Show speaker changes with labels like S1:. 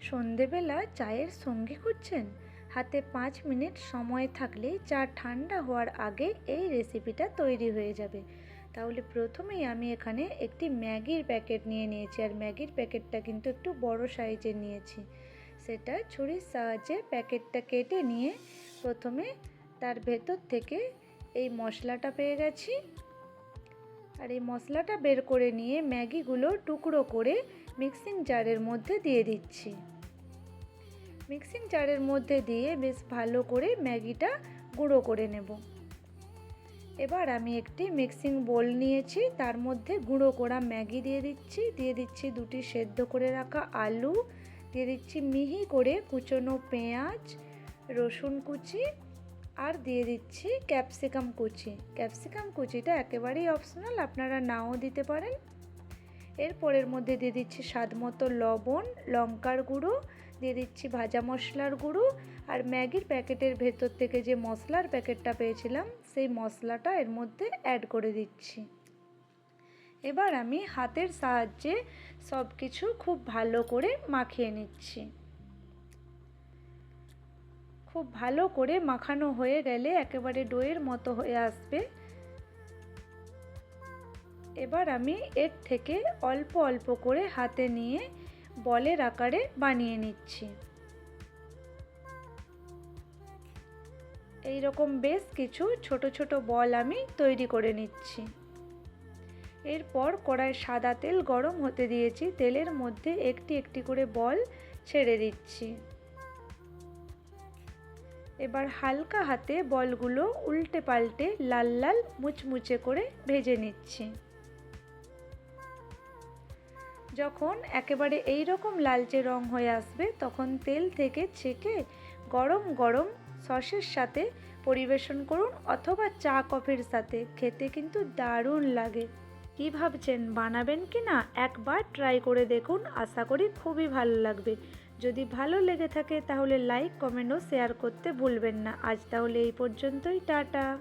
S1: সন্ধেবেলা চায়ের সঙ্গী খুঁজছেন। হাতে পাঁচ মিনিট সময় থাকলে চা ঠান্ডা হওয়ার আগে এই রেসিপিটা তৈরি হয়ে যাবে। তাহলে প্রথমেই আমি এখানে একটি ম্যাগির প্যাকেট নিয়ে নিয়েছি আর ম্যাগির প্যাকেটটা কিন্তু একটু বড় সাইজের নিয়েছি। সেটা ছুরির সাহায্যে প্যাকেটটা কেটে নিয়ে প্রথমে তার ভেতর থেকে এই মশলাটা পেয়ে গেছি। আর এই মশলাটা বের করে নিয়ে ম্যাগিগুলো টুকরো করে মিক্সিং জারের মধ্যে দিয়ে দিচ্ছি। মিক্সিং জারের মধ্যে দিয়ে বেশ ভালো করে ম্যাগিটা গুঁড়ো করে নেব। এবার আমি একটি মিক্সিং বোল নিয়েছি, তার মধ্যে গুঁড়ো করা ম্যাগি দিয়ে দিচ্ছি দিয়ে দিচ্ছি দুটি সেদ্ধ করে রাখা আলু, দিয়ে দিচ্ছি মিহি করে কুচনো পেঁয়াজ, রসুন কুচি আর দিয়ে দিচ্ছি ক্যাপসিকাম কুচি। ক্যাপসিকাম কুচিটা একেবারেই অপশনাল আপনারা নাও দিতে পারেন। এরপরের মধ্যে দিয়ে দিচ্ছি স্বাদ মতো লবণ, লঙ্কার গুঁড়ো, দিয়ে দিচ্ছি ভাজা মশলার গুঁড়ো আর ম্যাগির প্যাকেটের ভেতর থেকে যে মশলার প্যাকেটটা পেয়েছিলাম, সেই মশলাটা এর মধ্যে অ্যাড করে দিচ্ছি। এবার আমি হাতের সাহায্যে সব কিছু খুব ভালো করে মাখিয়ে নিচ্ছি। খুব ভালো করে মাখানো হয়ে গেলে একেবারে ডোয়ের মতো হয়ে আসবে। এবার আমি এর থেকে অল্প অল্প করে হাতে নিয়ে বলের আকারে বানিয়ে নিচ্ছি। এই রকম বেশ কিছু ছোট ছোট বল আমি তৈরি করে নিচ্ছি। এরপর কড়াই সাদা তেল গরম হতে দিয়েছি। তেলের মধ্যে একটি একটি করে বল ছেড়ে দিচ্ছি। এবার হালকা হাতে বলগুলো উল্টে পাল্টে লাল লাল মুচমুচে করে ভেজে নিচ্ছি। যখন একেবারে এই রকম লালচে রং হয়ে আসবে, তখন তেল থেকে ছেঁকে গরম গরম সসের সাথে পরিবেশন করুন অথবা চা কফির সাথে। খেতে কিন্তু দারুণ লাগে। কী ভাবছেন? বানাবেন কি না? একবার ট্রাই করে দেখুন, আশা করি খুবই ভালো লাগবে। যদি ভালো লেগে থাকে তাহলে লাইক কমেন্ট ও শেয়ার করতে ভুলবেন না। আজ তাহলে এই পর্যন্তই, টাটা।